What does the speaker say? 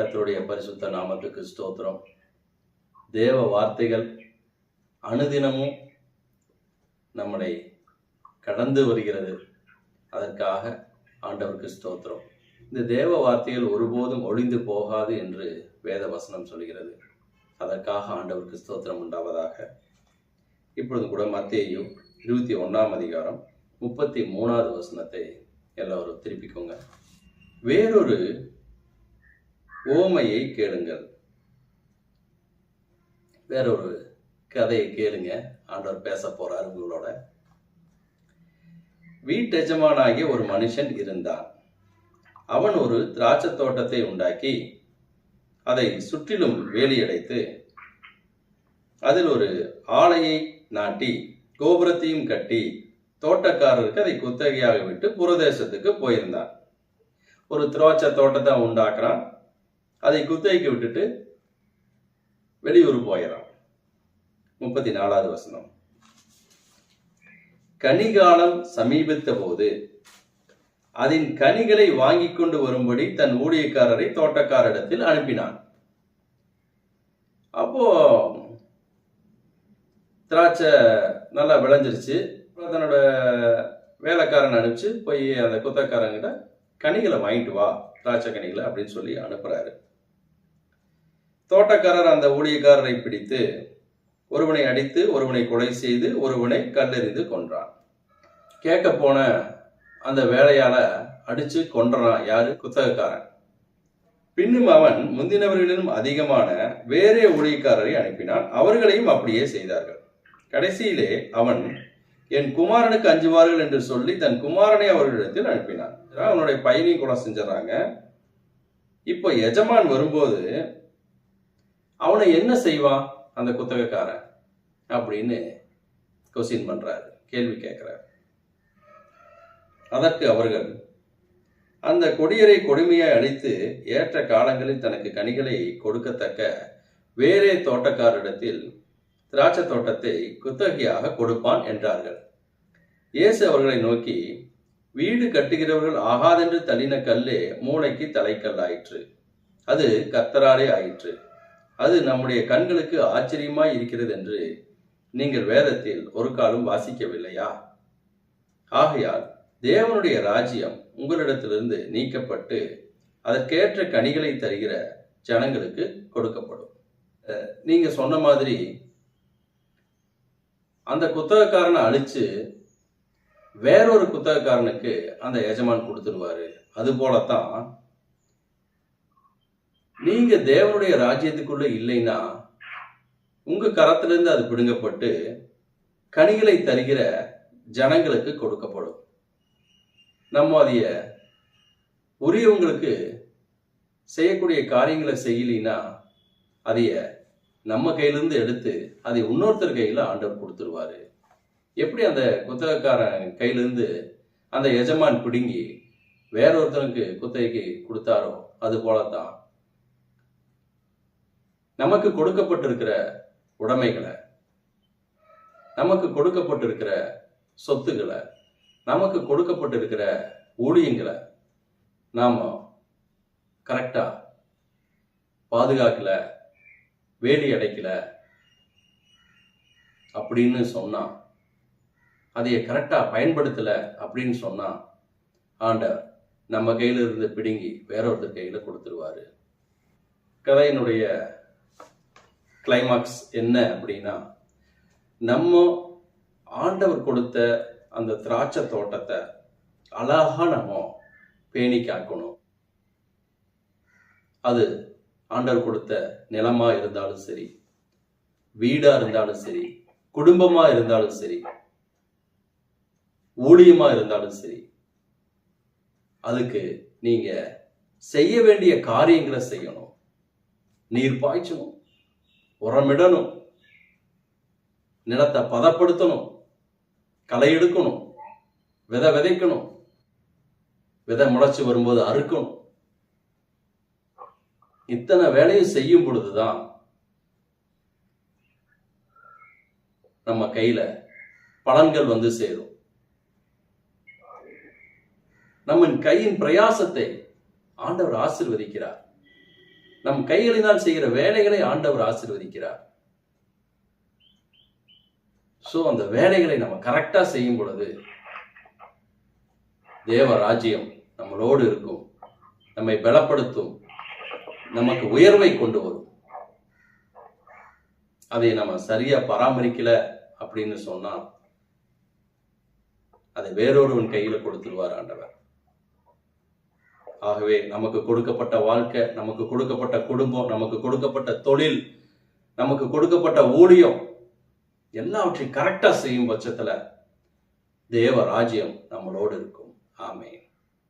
கத்தருடைய பரிசுத்த நாமத்துக்கு ஸ்தோத்திரம். தேவ வார்த்தைகள் அனுதினமும் நம்மளை கடந்து வருகிறது. அதற்காக ஆண்டவருக்கு ஸ்தோத்திரம். இந்த தேவ வார்த்தைகள் ஒருபோதும் ஒளிந்து போகாது என்று வேத வசனம் சொல்கிறது. அதற்காக ஆண்டவருக்கு ஸ்தோத்திரம் உண்டாவதாக. இப்பொழுது கூட மத்தேயு இருபத்தி ஒன்றாம் அதிகாரம் முப்பத்தி மூணாவது வசனத்தை எல்லாரும் திருப்பிக்கோங்க. வேறொரு ஓமையை கேளுங்கள். வேறொரு கதையை கேளுங்க. ஆண்டவர் பேச போறார் உங்களோட. வீட்டெஜமானாகிய ஒரு மனுஷன் இருந்தான். அவன் ஒரு திராட்சை தோட்டத்தை உண்டாக்கி அதை சுற்றிலும் வேலியடைத்து அதில் ஒரு ஆலையை நாட்டி கோபுரத்தையும் கட்டி தோட்டக்காரருக்கு அதை குத்தகையாக விட்டு புறதேசத்துக்கு போயிருந்தான். ஒரு திராட்சை தோட்டத்தை உண்டாக்குறான். அதை குத்தகைக்கு விட்டுட்டு வெளியூர் போயிடறான். முப்பத்தி நாலாவது வசனம். கனிகாலம் சமீபித்த போது அதன் கனிகளை வாங்கி கொண்டு வரும்படி தன் ஊழியக்காரரை தோட்டக்காரிடத்தில் அனுப்பினான். அப்போ திராட்சை நல்லா விளைஞ்சிருச்சு. தன்னோட வேலைக்காரன் அனுப்பிச்சு போய் அந்த குத்தக்காரங்கிட்ட கனிகளை வாங்கிட்டு வா திராட்சை கனிகளை அப்படின்னு சொல்லி அனுப்புறாரு. தோட்டக்காரர் அந்த ஊழியக்காரரை பிடித்து ஒருவனை அடித்து ஒருவனை கொலை செய்து ஒருவனை கல்லெறிந்து கொன்றான். கேட்க போன அந்த வேலையால அடிச்சு கொன்றான் யாரு? குத்தகக்காரன். பின்னும் அவன் முந்தினவர்களிலும் அதிகமான வேறே ஊழியக்காரரை அனுப்பினான். அவர்களையும் அப்படியே செய்தார்கள். கடைசியிலே அவன் என் குமாரனுக்கு அஞ்சுவார்கள் என்று சொல்லி தன் குமாரனை அவர்களிடத்தில் அனுப்பினான். அவனுடைய பையனையும் கொலை செஞ்சிடறாங்க. இப்போ எஜமான் வரும்போது அவனை என்ன செய்வான் அந்த குத்தகக்காரன்? அப்படின்னு கொஸ்டின் பண்றாரு கேள்வி கேட்கிறார். அதற்கு அவர்கள் அந்த கொடியரை கொடுமையாய் அழித்து ஏற்ற காலங்களில் தனக்கு கனிகளை கொடுக்கத்தக்க வேறே தோட்டக்காரரிடத்தில் திராட்சை தோட்டத்தை குத்தகையாக கொடுப்பான் என்றார்கள். இயேசு அவர்களை நோக்கி வீடு கட்டுகிறவர்கள் ஆகாதென்று தள்ளின கல்லே மூளைக்கு தலைக்கல்லாயிற்று. அது கத்தராலே ஆயிற்று. அது நம்முடைய கண்களுக்கு ஆச்சரியமாய் இருக்கிறது என்று நீங்கள் வேதத்தில் ஒரு காலம் வாசிக்கவில்லையா? ஆகையால் தேவனுடைய ராஜ்யம் உங்களிடத்திலிருந்து நீக்கப்பட்டு அதற்கேற்ற கனிகளை தருகிற ஜனங்களுக்கு கொடுக்கப்படும். நீங்க சொன்ன மாதிரி அந்த குத்தகக்காரனை அழிச்சு வேறொரு குத்தகக்காரனுக்கு அந்த எஜமான் கொடுத்துருவாரு அது போலத்தான் நீங்க தேவனுடைய ராஜ்யத்துக்குள்ள இல்லைன்னா உங்க கரத்திலிருந்து அது பிடுங்கப்பட்டு கனிகளை தருகிற ஜனங்களுக்கு கொடுக்கப்படும். நம்ம அதைய உரியவங்களுக்கு செய்யக்கூடிய காரியங்களை செய்யலினா அதைய நம்ம கையிலிருந்து எடுத்து அதை இன்னொருத்தர் கையில் ஆண்டவர் கொடுத்துருவாரு. எப்படி அந்த குத்தகக்காரன் கையிலிருந்து அந்த எஜமான் பிடுங்கி வேறொருத்தனுக்கு குத்தகைக்கு கொடுத்தாரோ அது போலத்தான் நமக்கு கொடுக்கப்பட்டிருக்கிற உடைமைகளை நமக்கு கொடுக்கப்பட்டிருக்கிற சொத்துக்களை நமக்கு கொடுக்கப்பட்டிருக்கிற ஊழியங்களை நாம் கரெக்டாக பாதுகாக்கல வேலி அடைக்கல அப்படின்னு சொன்னால் அதைய கரெக்டாக பயன்படுத்தலை அப்படின்னு சொன்னால் ஆண்டவர் நம்ம கையில் இருந்து பிடுங்கி வேற ஒருத்தர் கையில கொடுத்துருவாரு. கதையினுடைய கிளைமாக்ஸ் என்ன அப்படின்னா நம்ம ஆண்டவர் கொடுத்த அந்த திராட்சை தோட்டத்தை அழகா நம்ம பேணி காக்கணும். அது ஆண்டவர் கொடுத்த நிலமா இருந்தாலும் சரி வீடா இருந்தாலும் சரி குடும்பமா இருந்தாலும் சரி ஊழியமா இருந்தாலும் சரி அதுக்கு நீங்க செய்ய வேண்டிய காரியங்களை செய்யணும். நீர் பாய்ச்சணும். உரமிடணும் நிலத்தை பதப்படுத்தணும். களை எடுக்கணும். விதை விதைக்கணும். விதை முளைச்சு வரும்போது அறுக்கணும். இத்தனை வேலையும் செய்யும் பொழுதுதான் நம்ம கையில பலன்கள் வந்து சேரும். நம்ம கையின் பிரயாசத்தை ஆண்டவர் ஆசிர்வதிக்கிறார். நம் கைகளினால் செய்கிற வேலைகளை ஆண்டவர் ஆசிர்வதிக்கிறார். சோ அந்த வேலைகளை நம்ம கரெக்டா செய்யும் பொழுது தேவ ராஜ்யம் நம்மளோடு இருக்கும். நம்மை பலப்படுத்தும். நமக்கு உயர்வை கொண்டு வரும். அதை நம்ம சரியா பராமரிக்கல அப்படின்னு சொன்னா அதை வேறொருவன் கையில கொடுத்துருவார் ஆண்டவர். ஆகவே நமக்கு கொடுக்கப்பட்ட வாழ்க்கை நமக்கு கொடுக்கப்பட்ட குடும்பம் நமக்கு கொடுக்கப்பட்ட தொழில் நமக்கு கொடுக்கப்பட்ட ஊழியம் எல்லாவற்றையும் கரெக்டா செய்யும் பட்சத்துல தேவ ராஜ்யம் நம்மளோடு இருக்கும். ஆமே